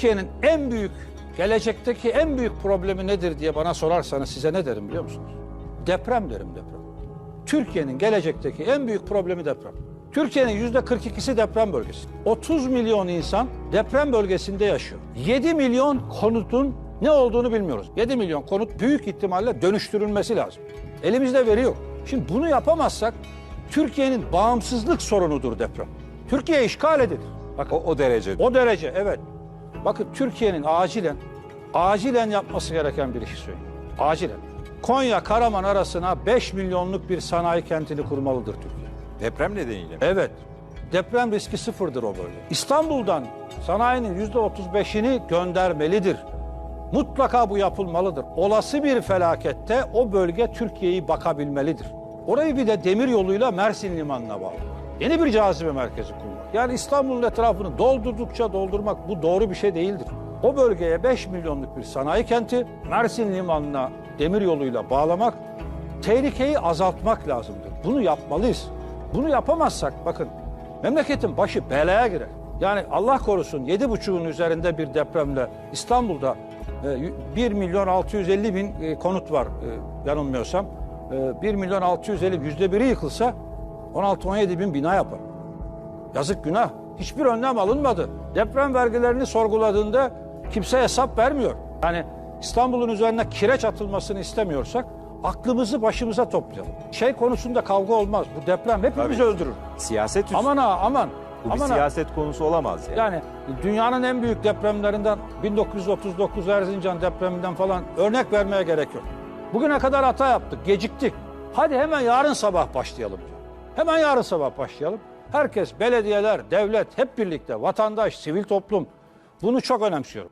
Türkiye'nin en büyük, gelecekteki en büyük problemi nedir diye bana sorarsanız size ne derim biliyor musunuz? Deprem derim deprem. Türkiye'nin gelecekteki en büyük problemi deprem. Türkiye'nin yüzde 42'si deprem bölgesi. 30 milyon insan deprem bölgesinde yaşıyor. 7 milyon konutun ne olduğunu bilmiyoruz. 7 milyon konut büyük ihtimalle dönüştürülmesi lazım. Elimizde veri yok. Şimdi bunu yapamazsak Türkiye'nin bağımsızlık sorunudur deprem. Türkiye işgal edilir. Bakın, O, o derece. o derece evet. Bakın Türkiye'nin acilen, acilen yapması gereken bir işi söyleyeyim. Acilen. Konya Karaman arasına 5 milyonluk bir sanayi kentini kurmalıdır Türkiye. Deprem nedeniyle mi? Evet. Deprem riski sıfırdır o bölge. İstanbul'dan sanayinin yüzde 35'ini göndermelidir. Mutlaka bu yapılmalıdır. Olası bir felakette o bölge Türkiye'yi bakabilmelidir. Orayı bir de demir yoluyla Mersin Limanı'na bağlı. Yeni bir cazibe merkezi kurmak. Yani İstanbul'un etrafını doldurdukça doldurmak bu doğru bir şey değildir. O bölgeye 5 milyonluk bir sanayi kenti Mersin Limanı'na demir yoluyla bağlamak tehlikeyi azaltmak lazımdır. Bunu yapmalıyız. Bunu yapamazsak bakın memleketin başı belaya girer. Yani Allah korusun yedi buçuğun üzerinde bir depremle İstanbul'da e, 1 milyon 650 bin e, konut var e, yanılmıyorsam. E, 1 milyon 650 yüzde biri yıkılsa 16-17 bin bina yapar. Yazık günah. Hiçbir önlem alınmadı. Deprem vergilerini sorguladığında kimse hesap vermiyor. Yani İstanbul'un üzerine kireç atılmasını istemiyorsak aklımızı başımıza toplayalım. Şey konusunda kavga olmaz. Bu deprem hepimizi Tabii. öldürür. Siyaset üstü. Aman ha aman. Bu bir aman ha. siyaset konusu olamaz yani. Yani dünyanın en büyük depremlerinden 1939 Erzincan depreminden falan örnek vermeye gerek yok. Bugüne kadar hata yaptık, geciktik. Hadi hemen yarın sabah başlayalım. diyor. Hemen yarın sabah başlayalım. Herkes, belediyeler, devlet hep birlikte, vatandaş, sivil toplum bunu çok önemsiyorum.